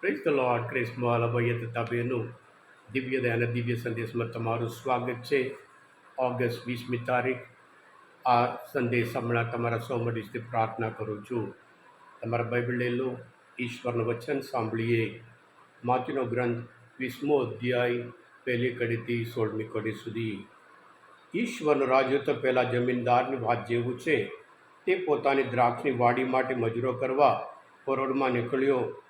Praise the lord ક્રિસ્મવાલ ભાઈ તથા દિવ્ય અને દિવ્ય સંદેશમાં તમારું સ્વાગત છે. ઓગસ્ટ વીસમી તારીખ, આ સંદેશ હમણાં તમારા સૌ માટે પ્રાર્થના કરું છું. તમારા બાઇબલ લઈ લો, ઈશ્વરનું વચન સાંભળીએ. માતીનો ગ્રંથ વીસમો અધ્યાય, પહેલી કડીથી સોળમી કડી સુધી. ઈશ્વરનું રાજ્ય તો પહેલાં જમીનદારની વાત જેવું છે. તે પોતાની દ્રાક્ષની વાડી માટે મજૂરો કરવા પરોડમાં નીકળ્યો.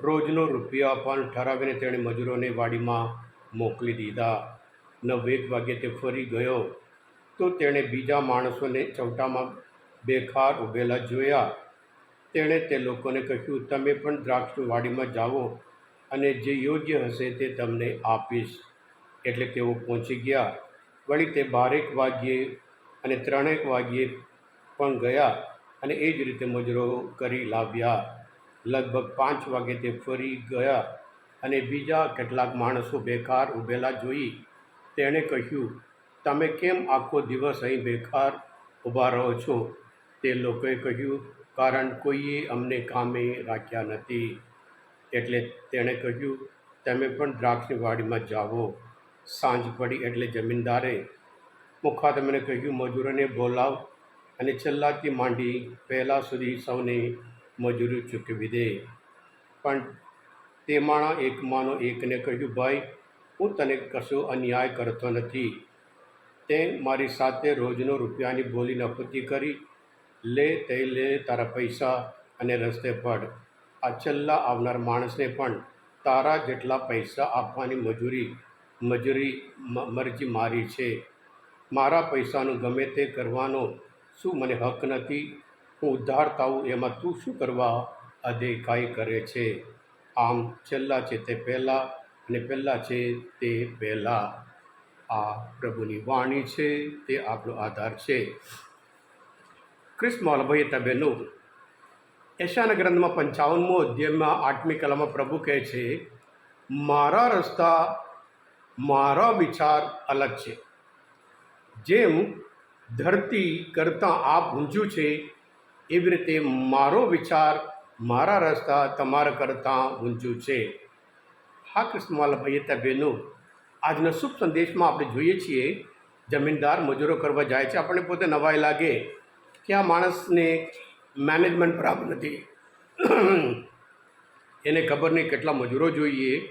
રોજનો રૂપિયા પણ ઠરાવીને તેણે મજૂરોને વાડીમાં મોકલી દીધા. નવ એક વાગે તે ફરી ગયો. તો તેણે બીજા માણસોને ચૌટામાં બેખાર ઊભેલા જોયા. તેણે તે લોકોને કહ્યું, તમે પણ દ્રાક્ષની વાડીમાં જાઓ અને જે યોગ્ય હશે તે તમને આપીશ. એટલે તેઓ પહોંચી ગયા. વળી તે બારેક વાગ્યે અને ત્રણેક વાગ્યે પણ ગયા અને એ જ રીતે મજૂરો કરી લાવ્યા. લગભગ પાંચ વાગે તે ફરી ગયા અને બીજા કેટલાક માણસો બેકાર ઊભેલા જોઈ તેણે કહ્યું, તમે કેમ આખો દિવસ અહીં બેકાર ઊભા રહો છો? તે લોકોએ કહ્યું, કારણ કોઈએ અમને કામે રાખ્યા નથી. એટલે તેણે કહ્યું, તમે પણ દ્રાક્ષની વાડીમાં જાઓ, સાંજ પડી એટલે જમીનદારે મુખાતમને કહ્યું, મજૂરોને બોલાવ. અને છેલ્લાથી માંડી પહેલાં સુધી સૌને મજૂરી ચૂકવી દે પણ તેમાંના એકમાંનો એકને કહ્યું, ભાઈ, હું તને કશો અન્યાય કરતો નથી. તે મારી સાથે રોજનો રૂપિયાની બોલી નફતી કરી. લે, તે લે, તારા પૈસા અને રસ્તે પડ આ છેલ્લા આવનાર માણસને પણ તારા જેટલા પૈસા આપવાની મજૂરી મજૂરી મરજી મારી છે. મારા પૈસાનું ગમે તે કરવાનો શું મને હક નથી? હું ઉદ્ધાર થાઉં એમાં તું શું કરવા અદેખાઈ કરે છે? આમ છેલ્લા છે તે પહેલાં અને પહેલાં છે તે પહેલાં. આ પ્રભુની વાણી છે, તે આપણો આધાર છે. ક્રિસ્મોલ ભાઈ તબેનો એશાના ગ્રંથમાં પંચાવનમો અધ્યાયમાં આઠમી કલામાં પ્રભુ કહે છે, મારા રસ્તા, મારા વિચાર અલગ છે. જેમ ધરતી કરતાં આપ ઊંચું છે એવી રીતે મારો વિચાર મારા રસ્તા તમારા કરતાં ઊંચું છે. હા કૃષ્ણવાલા ભૈયતા બહેનો આજના શુભ સંદેશમાં આપણે જોઈએ છીએ, જમીનદાર મજૂરો કરવા જાય છે. આપણને પોતે નવાઈ લાગે કે આ માણસને મેનેજમેન્ટ પ્રાપ્ત નથી. એને ખબર નહીં કેટલા મજૂરો જોઈએ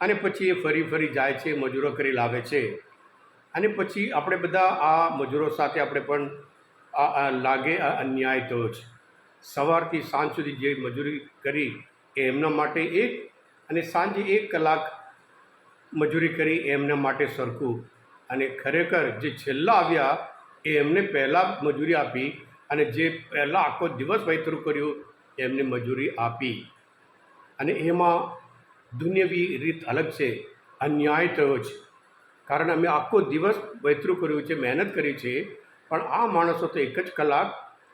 અને પછી એ ફરી ફરી જાય છે, મજૂરો કરી લાવે છે. અને પછી આપણે બધા આ મજૂરો સાથે આપણે પણ લાગે અન્યાય તો જ. સવારથી સાંજ સુધી જે મજૂરી કરી એ એમના માટે એક અને સાંજે એક કલાક મજૂરી કરી એમના માટે સરખું. અને ખરેખર જે છેલ્લા આવ્યા એ એમને પહેલાં મજૂરી આપી અને જે પહેલાં આખો દિવસ વૈતરું કર્યું એમને મજૂરી આપી. અને એમાં દુનિયાવી રીત અલગ છે, અન્યાય થયો છે કારણ અમે આખો દિવસ વૈતરું કર્યું છે, મહેનત કરી છે પણ આ માણસો તો એક જ કલાક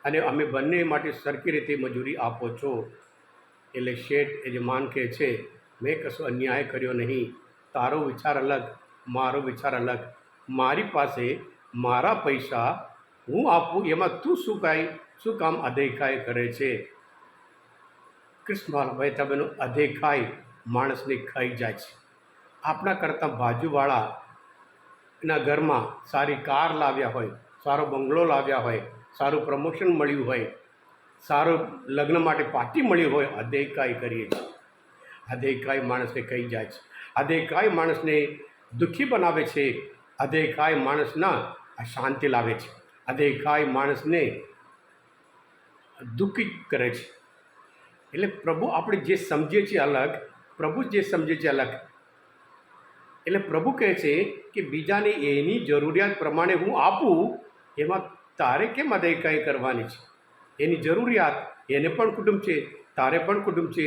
અને અમે બંને માટે સરખી રીતે મજૂરી આપો છો. એટલે શેઠ એ જે માન કહે છે, મેં કશો અન્યાય કર્યો નહીં. તારો વિચાર અલગ, મારો વિચાર અલગ. મારી પાસે મારા પૈસા, હું આપું, એમાં તું શું કાંઈ શું કામ અધેખાય કરે છે? કૃષ્ણભાઈ તમેનું અધેખાય માણસને ખાઈ જાય છે. આપણા કરતાં બાજુવાળા એના ઘરમાં સારી કાર લાવ્યા હોય સારો બંગલો લાવ્યા હોય, સારું પ્રમોશન મળ્યું હોય, સારું લગ્ન માટે પાર્ટી મળી હોય અદેખાઈ કરીએ છીએ. અદેખાઈ માણસને કહી જાય છે. અદેખાઈ માણસને દુઃખી બનાવે છે અદેખાઈ માણસના શાંતિ લાવે છે. અદેખાઈ માણસને દુઃખી કરે છે. એટલે પ્રભુ આપણે જે સમજીએ છીએ અલગ, પ્રભુ જે સમજે છે અલગ. એટલે પ્રભુ કહે છે કે બીજાને એની જરૂરિયાત પ્રમાણે હું આપું એમાં તારે કેમ અદેખાઈ કરવાની છે? એની જરૂરિયાત એને પણ કુટુંબ છે, તારે પણ કુટુંબ છે.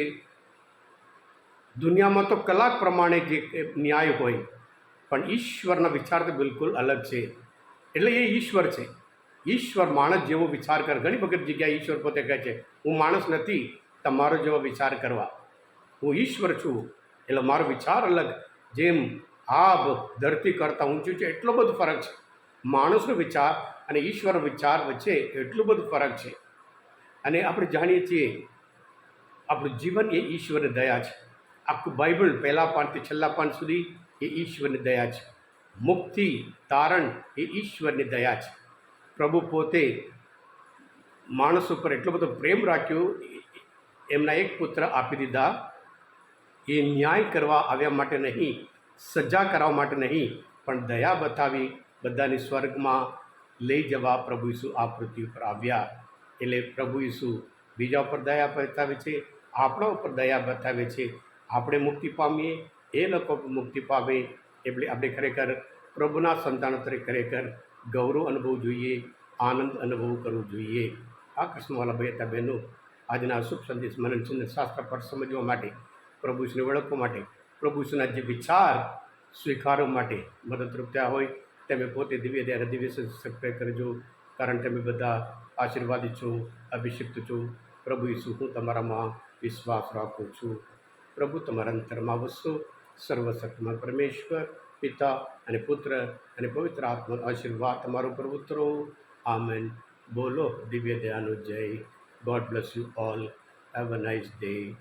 દુનિયામાં તો કલાક પ્રમાણે જે ન્યાય હોય, પણ ઈશ્વરના વિચાર તો બિલકુલ અલગ છે. એટલે એ ઈશ્વર છે. ઈશ્વર માણસ જેવો વિચાર કર. ઘણી વખત જગ્યાએ ઈશ્વર પોતે કહે છે, હું માણસ નથી, તમારો જેવો વિચાર કરવા. હું ઈશ્વર છું, એટલે મારો વિચાર અલગ. જેમ આબ ધરતી કરતાં ઊંચું છે, એટલો બધો ફરક છે. માણસનો વિચાર અને ઈશ્વરનો વિચાર વચ્ચે એટલું બધું ફરક છે. અને આપણે જાણીએ છીએ આપણું જીવન એ ઈશ્વરની દયા છે. આખું બાઇબલ પહેલા પાનથી છેલ્લા પાન સુધી એ ઈશ્વરની દયા છે. મુક્તિ, તારણ એ ઈશ્વરની દયા છે. પ્રભુ પોતે માણસ ઉપર એટલો બધો પ્રેમ રાખ્યો, એમના એક પુત્ર આપી દીધા. એ ન્યાય કરવા આવ્યા માટે નહીં, સજા કરવા માટે નહીં, પણ દયા બતાવી બધાની સ્વર્ગમાં લઈ જવા પ્રભુ ઈસુ આ પૃથ્વી ઉપર આવ્યા. એટલે પ્રભુ ઈસુ બીજા ઉપર દયા બતાવે છે, આપણા ઉપર દયા બતાવે છે. આપણે મુક્તિ પામીએ, એ લોકો મુક્તિ પામે. એટલે આપણે ખરેખર પ્રભુના સંતાન તરીકે ખરેખર ગૌરવ અનુભવ જોઈએ, આનંદ અનુભવ કરવો જોઈએ. આ કૃષ્ણવાલા ભાઈ બહેનો, આજના શુભ સંદેશ મનન શાસ્ત્ર પર સમજવા માટે, પ્રભુ શ્રી ઓળખવા માટે, પ્રભુ શ્રીના જે વિચાર, સ્વીકારવા માટે મદદરૂપ થયા હોય તમે પોતે દિવ્ય અને દિવ્ય સબસ્ક્રાઈબ કરજો, કારણ તમે બધા આશીર્વાદિત છો, અભિષિક્ત છો. પ્રભુ ઈસુ, હું તમારામાં વિશ્વાસ રાખું છું. પ્રભુ, તમારા અંતરમાં વસો. સર્વશક્તિમાં પરમેશ્વર, પિતા અને પુત્ર અને પવિત્ર આત્મા આશીર્વાદ તમારો પર ઉતરો આમેન. બોલો, દિવ્ય દયાનો જય. God bless you all have a nice day